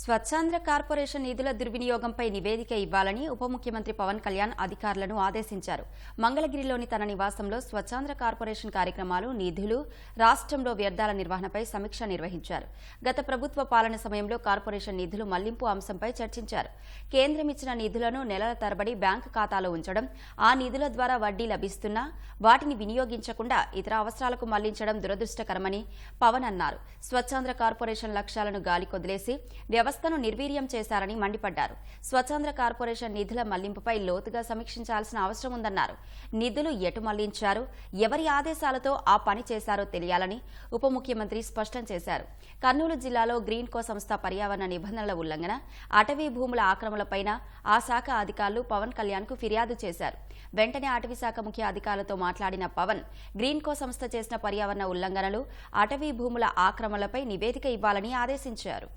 Swachhandhra corporation నిధుల దుర్వినియోగంపై నివేదిక ఇవ్వాలని ఉప ముఖ్యమంత్రి పవన్ కళ్యాణ్ అధికారులను ఆదేశించారు. మంగళగిరిలోని తన నివాసంలో స్వచ్ఛాంధ్ర కార్పొరేషన్ కార్యక్రమాలు నిధులు రాష్ట్రంలో వ్యర్థాల నిర్వహణపై సమీక్ష నిర్వహించారు. గత ప్రభుత్వ పాలన సమయంలో కార్పొరేషన్ నిధులు మళ్ళింపు అంశంపై చర్చించారు. కేంద్రం ఇచ్చిన నిధులను నెలల తరబడి బ్యాంకు ఖాతాలో ఉంచడం ఆ నిధుల ద్వారా వడ్డీ లభిస్తున్నా వాటిని వినియోగించకుండా ఇతర అవసరాలకు మళ్ళించడం దురదృష్టకరమని పవన్ అన్నారు. స్వచ్ఛాంధ్ర కార్పొరేషన్ లక్ష్యాలను గాలికొదిలేసి వ్యవస్థను నిర్వీర్యం చేశారని మండిపడ్డారు. స్వచ్ఛంద కార్పొరేషన్ నిధుల మళ్ళింపుపై లోతుగా సమీక్షించాల్సిన అవసరం ఉందన్నారు. నిధులు ఎటు మళ్ళించారు? ఎవరి ఆదేశాలతో ఆ పని చేశారో తెలియాలని ఉప ముఖ్యమంత్రి స్పష్టం చేశారు. కర్నూలు జిల్లాలో గ్రీన్ కో సంస్థ పర్యావరణ నిబంధనల ఉల్లంఘన అటవీ భూముల ఆక్రమణలపైన ఆ శాఖ అధికారులు పవన్ కళ్యాణ్కు ఫిర్యాదు చేశారు. వెంటనే అటవీ శాఖ ముఖ్య అధికారులతో మాట్లాడిన పవన్ గ్రీన్ కో సంస్థ చేసిన పర్యావరణ ఉల్లంఘనలు అటవీ భూముల ఆక్రమణలపై నివేదిక ఇవ్వాలని ఆదేశించారు.